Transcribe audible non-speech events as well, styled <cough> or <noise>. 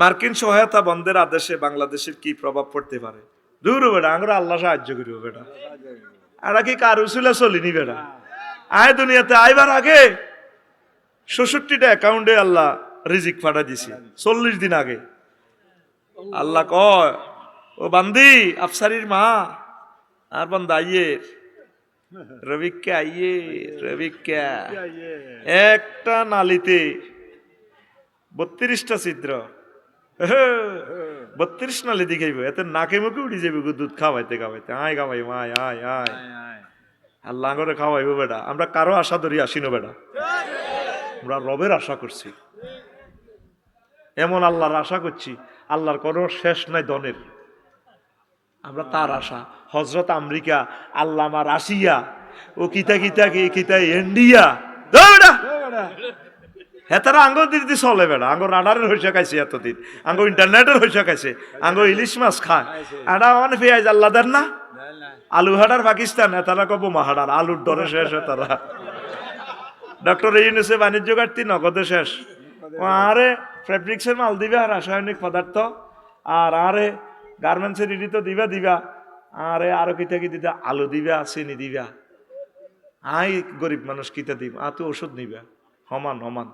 মার্কিন সহায়তা বন্ধের আদেশে বাংলাদেশের কি প্রভাব পড়তে পারে? দূর বেটা আমরা আল্লাহ সাহায্য করিব বেটা। আর কি কার উসুলে চলিনি বেটা? আয় দুনিয়াতে আইবার আগে ষষট্টিটা অ্যাকাউন্টে আল্লাহ রিজিক ফাটা দিছে চল্লিশ দিন আগে। আল্লাহ কয় ও বান্দি আফসারির মা আর বান্দা আইয়ের। রবিকা আইয়ে রবিকা একটা নালিতে বত্রিশটা ছিদ্র। <laughs> বত্রিশ নালি দিখাইব এতে নাকে মুখে উঠি যাবে দুধ খাওয়াইতে খাওয়াইতে। আয় খাওয়াই আয় আয় আয়। আল্লাহ করে খাওয়াইব বেটা আমরা কারও আশা ধরি আসিনো বেটা। আমরা রবের আশা করছি। এমন আল্লাহর আশা করছি আল্লাহর কোনো শেষ নাই দনের আমরা তার আশা। হজরত আমেরিকা আল্লামা রাশিয়া ও কিতা কিতা কি কিতা ইন্ডিয়া। হেতারা আঙ্গ দিক দিয়ে চলে বেড়া। আঙ্গ রাডারের হইসা খাইছে এতদিন। আঙ্গ ইন্টারনেটের হইসা খাইছে। আঙ্গ ইলিশ মাছ খায়। এটা মানে পেঁয়াজ আল্লাহ দেন না? আলু হাডার পাকিস্তান এতারা কব মাহাডার আলুর ডরে শেষ তারা। ডক্টর ইউনুসে বাণিজ্য ঘাটতি নগদে শেষ। আরে, ফেব্রিক্সের মাল দিবে আর রাসায়নিক পদার্থ। আর আরে, গার্মেন্টসের ইডি তো দিবা দিবা। আরে, আরও কিতা কি দিবা? আলু দিবা, চিনি দিবা। আই গরিব মানুষ কিতা দিব আ তো ওষুধ নিবা। সমান সমান।